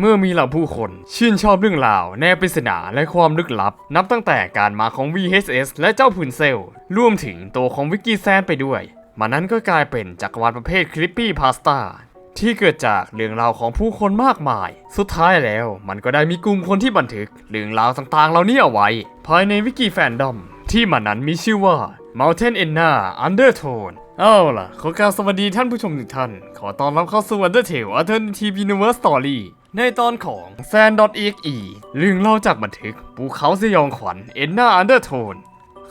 เมื่อมีเหล่าผู้คนชื่นชอบเรื่องราว แนวปริศนาและความลึกลับ นับตั้งแต่การมาของ VHS และเจ้าผืนเซลรวมถึงตัวของวิกกี้แซนไปด้วยมันนั้นก็กลายเป็นจักรวาลประเภทคลิปปี้พาสต้าที่เกิดจากเรื่องราวของผู้คนมากมาย สุดท้ายแล้วมันก็ได้มีกลุ่มคนที่บันทึก เรื่องราวต่างๆ เหล่านี้เอาไว้ ภายในวิกิแฟนดอม ที่มันนั้นมีชื่อว่า Mountain Enna Undertone เอาล่ะ ขอกรารสวัสดีท่านผู้ชมทุกท่าน ขอต้อนรับเข้าสู่ Undertale Alternative Universe Story ในตอนของ Sand.exe เรื่องเล่าจากบันทึกภูเขาสยองขวัญ Enna Undertone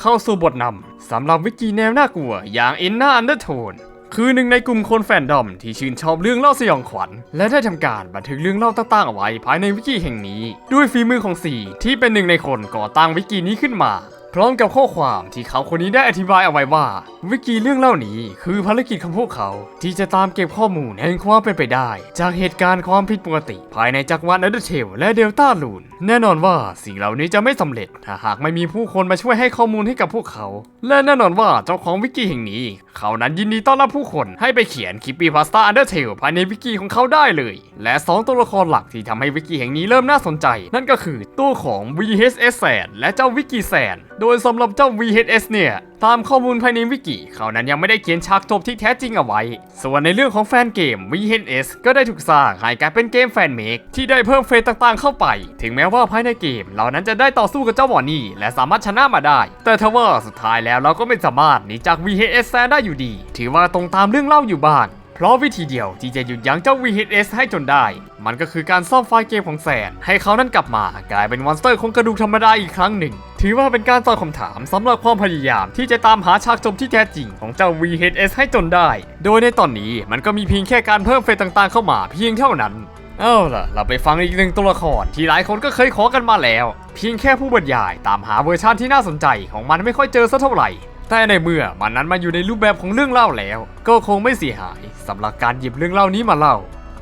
เข้าสู่บทนำสำหรับวิกิแนวน่ากลัวอย่าง Enna Undertone คือหนึ่งในกลุ่มคนแฟนดอมที่ชื่นชอบเรื่องเล่าสยองขวัญ และได้ทำการบันทึกเรื่องเล่าต่างๆเอาไว้ภายในวิกิแห่งนี้ ด้วยฝีมือของสี่ที่เป็นหนึ่งในคนก่อตั้งวิกินี้ขึ้นมา พร้อมกับข้อความที่เขาคนนี้ได้อธิบายเอาไว้ว่า วิกิเรื่องเล่านี้คือภารกิจของพวกเขา ที่จะตามเก็บข้อมูลแห่งความเป็นไปได้ จากเหตุการณ์ความผิดปกติ ภายในจักรวาลอันเดอร์เทลและเดลต้าลูน แน่นอนว่าสิ่งเหล่านี้จะไม่สำเร็จ ถ้าหากไม่มีผู้คนมาช่วยให้ข้อมูลให้กับพวกเขา และแน่นอนว่าเจ้าของวิกิแห่งนี้ เขานั้นยินดีต้อนรับผู้คนให้ไปเขียนคิปปี้พาสต้าอันเดอร์เทลภายในวิกิของเขาได้เลย และสองตัวละครหลักที่ทำให้วิกิแห่งนี้เริ่มน่าสนใจ นั่นก็คือตัวของ VHS แสนและเจ้าวิกิแสนโดดยสำหรับเจ้า VHS เนี่ย ตามข้อมูลภายในวิกิเขานั้นยังไม่ได้เขียนฉากจบที่แท้จริงเอาไว้ ส่วนในเรื่องของแฟนเกม VHS ก็ได้ถูกสร้างให้กลายเป็นเกมแฟนเมกที่ได้เพิ่มเฟสต่างๆเข้าไป ถึงแม้ว่าภายในเกมเรานั้นจะได้ต่อสู้กับเจ้าหมอนี่และสามารถชนะมาได้ แต่ทว่าสุดท้ายแล้วเราก็ไม่สามารถหนีจาก VHS แซนได้อยู่ดี ถือว่าตรงตามเรื่องเล่าอยู่บ้าง เพราะวิธีเดียวที่จะหยุดยั้งเจ้า VHS ให้จนได้ มันก็คือการซ่อมไฟล์เกมของแซนให้เขานั้นกลับมากลายเป็นมอนสเตอร์ของกระดูกธรรมดาอีกครั้งหนึ่ง ถือว่าเป็นการตอบคำถามสำหรับความพยายามที่จะตามหาฉากจบที่แท้จริงของเจ้า VHS ให้จนได้ โดยในตอนนี้มันก็มีเพียงแค่การเพิ่มเฟสต่างๆ เข้ามาเพียงเท่านั้นเอาล่ะ เราไปฟังอีกหนึ่งตัวละครที่หลายคนก็เคยขอกันมาแล้ว เพียงแค่ผู้บรรยายตามหาเวอร์ชันที่น่าสนใจของมันไม่ค่อยเจอสักเท่าไหร่ แต่ในเมื่อมันนั้นมาอยู่ในรูปแบบของเรื่องเล่าแล้ว ก็คงไม่เสียหายสำหรับการหยิบเรื่องเล่านี้มาเล่า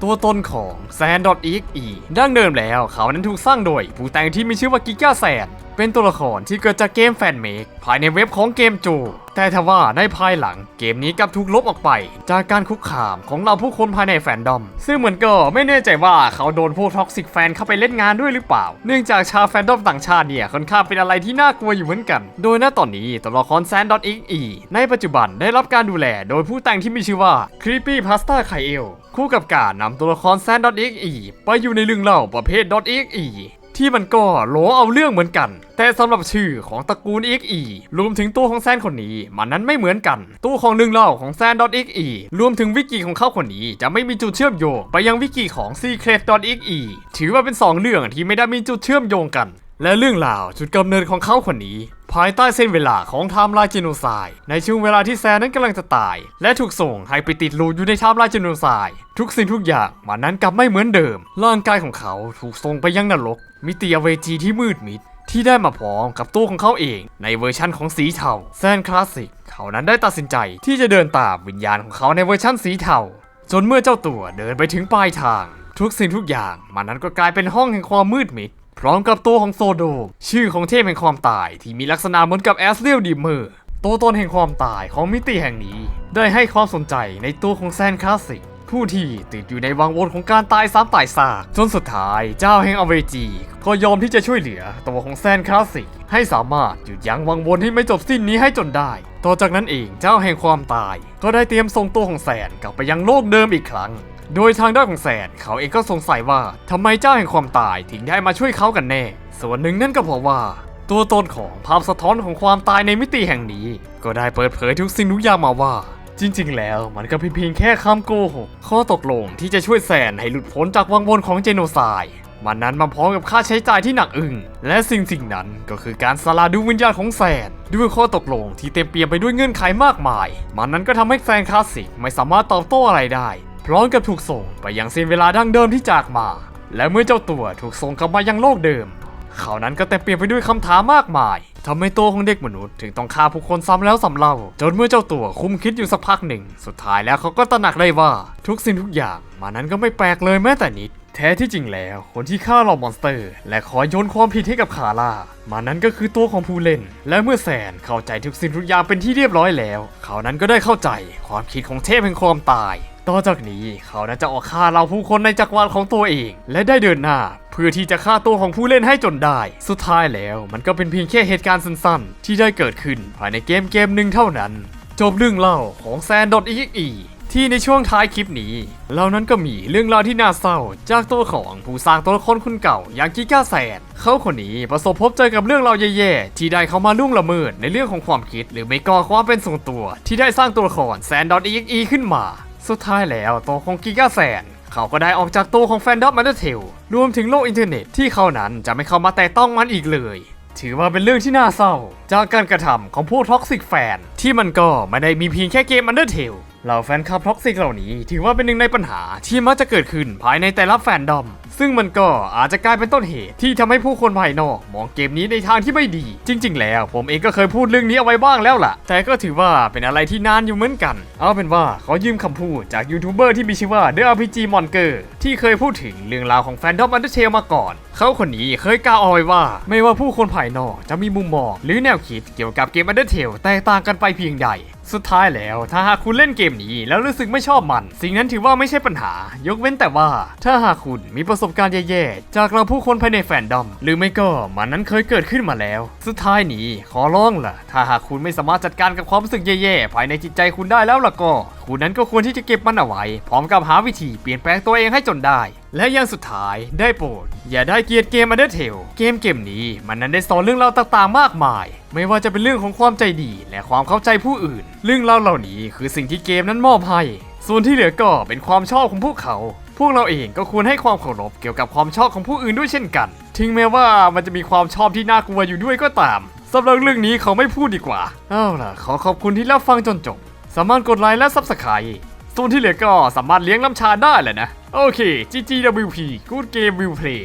ตัวตนของ Sand.exe ดั้งเดิมแล้วเขานั้นถูกสร้างโดยผู้แต่งที่มีชื่อว่ากิก้าแซนเป็นตัวละครที่เกิดจากเกมแฟนเมกภายในเว็บของเกมโจแต่ทว่าในภายหลังเกมนี้กลับถูกลบออกไป จากการคุกคามของเราผู้คนภายในแฟนดอม ซึ่งเหมือนก็ไม่แน่ใจว่าเขาโดนพวกท็อกซิกแฟนเข้าไปเล่นงานด้วยหรือเปล่า เนื่องจากชาวแฟนดอมต่างชาติเนี่ยค่อนข้างเป็นอะไรที่น่ากลัวอยู่เหมือนกัน โดยณตอนนี้ตัวละคร Sand.exe ในปัจจุบันได้รับการดูแลโดยผู้แต่งที่มีชื่อว่า Creepy Pasta k a i l คู่กับการนำตัวละคร Sand.exe ไปอยู่ในเรื่องเล่าประเภท .exe ที่ ที่มันก็โหลเอาเรื่องเหมือนกัน แต่สำหรับชื่อของตระกูล XE รวมถึงตัวของแซนคนนี้ มันนั้นไม่เหมือนกัน ตัวของหนึ่งเล่าของแซน .exe รวมถึงวิกิของเขาคนนี้จะไม่มีจุดเชื่อมโยง ไปยังวิกิของ secret.exe ถือว่าเป็นสองเรื่องที่ไม่ได้มีจุดเชื่อมโยงกัน และเรื่องราวจุดกำเนิดของเขาคนนี้ ภายใต้เส้นเวลาของไทม์ไลน์เจโนไซด์ในช่วงเวลาที่แซนนั้นกำลังจะตาย และถูกส่งให้ไปติดลูอยู่ในไทม์ไลน์เจโนไซด์ทุกสิ่งทุกอย่างมันนั้นกลับไม่เหมือนเดิม ร่างกายของเขาถูกส่งไปยังนรก มิติอเวจีที่มืดมิดที่ได้มาพร้อมกับตัวของเขาเอง ในเวอร์ชั่นของสีเทาแซนคลาสสิกเขานั้นได้ตัดสินใจที่จะเดินตามวิญญาณของเขาในเวอร์ชั่นสีเทาจนเมื่อเจ้าตัวเดินไปถึงปลายทาง ทุกสิ่งทุกอย่างมันนั้นก็กลายเป็นห้องแห่งความมืดมิด พร้อมกับตัวของโซโด ชื่อของเทพแห่งความตายที่มีลักษณะเหมือนกับแอสเรียลดิมเมอร์ตัวตนแห่งความตายของมิติแห่งนี้ ได้ให้ความสนใจในตัวของแซนคลาสสิกผู้ที่ติดอยู่ในวังวนของการตายซ้ำตายซากจนสุดท้ายเจ้าแห่งอเวจี ก็ยอมที่จะช่วยเหลือตัวของแซนคลาสสิกให้สามารถหยุดยั้งวังวนที่ไม่จบสิ้นนี้ให้จนได้ ต่อจากนั้นเองเจ้าแห่งความตาย ก็ได้เตรียมส่งตัวของแซนกลับไปยังโลกเดิมอีกครั้ง โดยทางด้านของแซนเขาเองก็สงสัยว่าทำไมเจ้าแห่งความตายถึงได้มาช่วยเขากันแน่ ส่วนหนึ่งนั่นก็เพราะว่า ตัวตนของภาพสะท้อนของความตายในมิติแห่งนี้ ก็ได้เปิดเผยทุกสิ่งทุกอย่างมาว่า จริงๆ แล้วมันก็เพียงแค่คำโกหกข้อตกลงที่จะช่วยแซนให้หลุดพ้นจากวังวนของเจโนไซด์มันนั้นมาพร้อมกับค่าใช้จ่ายที่หนักอึ้งและสิ่งสิ่งนั้นก็คือการสลาดูวิญญาณของแซน ด้วยข้อตกลงที่เต็มเปี่ยมไปด้วยเงื่อนไขมากมาย มันนั้นก็ทำให้แซนคลาสสิกไม่สามารถตอบโต้อะไรได้ พร้อมกับถูกส่งไปยังเส้นเวลาดั้งเดิมที่จากมา และเมื่อเจ้าตัวถูกส่งกลับมายังโลกเดิม เขานั้นก็เต็มเปี่ยมไปด้วยคำถามมากมายทำให้ตัวของเด็กมนุษย์ถึงต้องฆ่าผู้คนซ้ำแล้วซ้ำเล่า จนเมื่อเจ้าตัวคุ้มคิดอยู่สักพักหนึ่ง สุดท้ายแล้วเขาก็ตระหนักได้ว่าทุกสิ่งทุกอย่างมันนั้นก็ไม่แปลกเลยแม้แต่นิด แท้ที่จริงแล้ว คนที่ฆ่าเหล่ามอนสเตอร์ และขอโยนความผิดให้กับคาร่ามันนั้นก็คือตัวของผู้เล่น และเมื่อแซนเข้าใจทุกสิ่งทุกอย่างเป็นที่เรียบร้อยแล้ว เขานั้นก็ได้เข้าใจความคิดของเทพแห่งความตาย ต่อจากนี้เขาน่าจะออกฆ่าเราผู้คนในจักรวาลของตัวเอง และได้เดินหน้า เพื่อที่จะฆ่าตัวของผู้เล่นให้จนได้ สุดท้ายแล้วมันก็เป็นเพียงแค่เหตุการณ์สั้นๆ ที่ได้เกิดขึ้นภายในเกมเกมหนึ่งเท่านั้น จบเรื่องเล่าของแซนดอทอีที่ในช่วงท้ายคลิปนี้เรานั้นก็มีเรื่องราวที่น่าเศร้า จากตัวของผู้สร้างตัวละครคนเก่าอย่างกิก้าแซนเขาคนนี้ประสบพบเจอกับเรื่องราวแย่ๆที่ได้เข้ามาล่วงละเมิดในเรื่องของความคิด หรือไม่ก็ความเป็นส่วนตัว ที่ได้สร้างตัวละครแซนดอทอีขึ้นมา สุดท้ายแล้วตัวของกิกาแซนเขาก็ได้ออกจากตัวของแฟนดอมมันเดอร์เทลรวมถึงโลกอินเทอร์เน็ตที่เขานั้นจะไม่เข้ามาแตะต้องมันอีกเลย ถือว่าเป็นเรื่องที่น่าเศร้า จากการกระทำของพวกท็อกซิกแฟนที่มันก็ไม่ได้มีเพียงแค่เกมมันเดอร์เทลาแฟนคลับท็อกซิกเหล่านี้ถือว่าเป็นหนึ่งในปัญหาที่มักจะเกิดขึ้นภายในแต่ละแฟนดอม ซึ่งมันก็อาจจะกลายเป็นต้นเหตุที่ทำให้ผู้คนภายนอกมองเกมนี้ในทางที่ไม่ดี จริง ๆ แล้วผมเองก็เคยพูดเรื่องนี้เอาไว้บ้างแล้วล่ะ แต่ก็ถือว่าเป็นอะไรที่นานอยู่เหมือนกัน เอาเป็นว่าขอยืมคำพูดจากยูทูบเบอร์ที่มีชื่อว่า The RPG Monger ที่เคยพูดถึงเรื่องราวของแฟนดอม Undertale มาก่อน เขาคนนี้เคยกล่าวเอาไว้ว่า ไม่ว่าผู้คนภายนอกจะมีมุมมอง หรือแนวคิดเกี่ยวกับเกม Undertale แตกต่างกันไปเพียงใดสุดท้ายแล้วถ้าหากคุณเล่นเกมนี้แล้วรู้สึกไม่ชอบมัน สิ่งนั้นถือว่าไม่ใช่ปัญหา ยกเว้นแต่ว่า ถ้าหากคุณมีประสบการณ์แย่ๆ จากเราผู้คนภายในแฟนดอม หรือไม่ก็มันนั้นเคยเกิดขึ้นมาแล้ว สุดท้ายนี้ขอร้องล่ะ ถ้าหากคุณไม่สามารถจัดการกับความรู้สึกแย่ๆ ภายในจิตใจคุณได้แล้วล่ะก็คุณนั้นก็ควรที่จะเก็บมันเอาไว้ พร้อมกับหาวิธีเปลี่ยนแปลงตัวเองให้จนได้ และอย่างสุดท้ายได้โปรด อย่าได้เกลียดเกม Undertale เกมเกมนี้มันนั้นได้สอนเรื่องราวต่างๆ มากมาย ไม่ว่าจะเป็นเรื่องของความใจดี และความเข้าใจผู้อื่น เรื่องราวเหล่านี้คือสิ่งที่เกมนั้นมอบให้ ส่วนที่เหลือก็เป็นความชอบของพวกเขา พวกเราเองก็ควรให้ความเคารพเกี่ยวกับความชอบของผู้อื่นด้วยเช่นกัน ถึงแม้ว่ามันจะมีความชอบที่น่ากลัวอยู่ด้วยก็ตามสำหรับเรื่องนี้เขาไม่พูดดีกว่า เอาล่ะ ขอขอบคุณที่รับฟังจนจบ สามารถกดไลค์และ Subscribe ส่วนที่เหลือก็สามารถเลี้ยงน้ำชาได้แหละนะ โอเค GGWP Good Game Will Play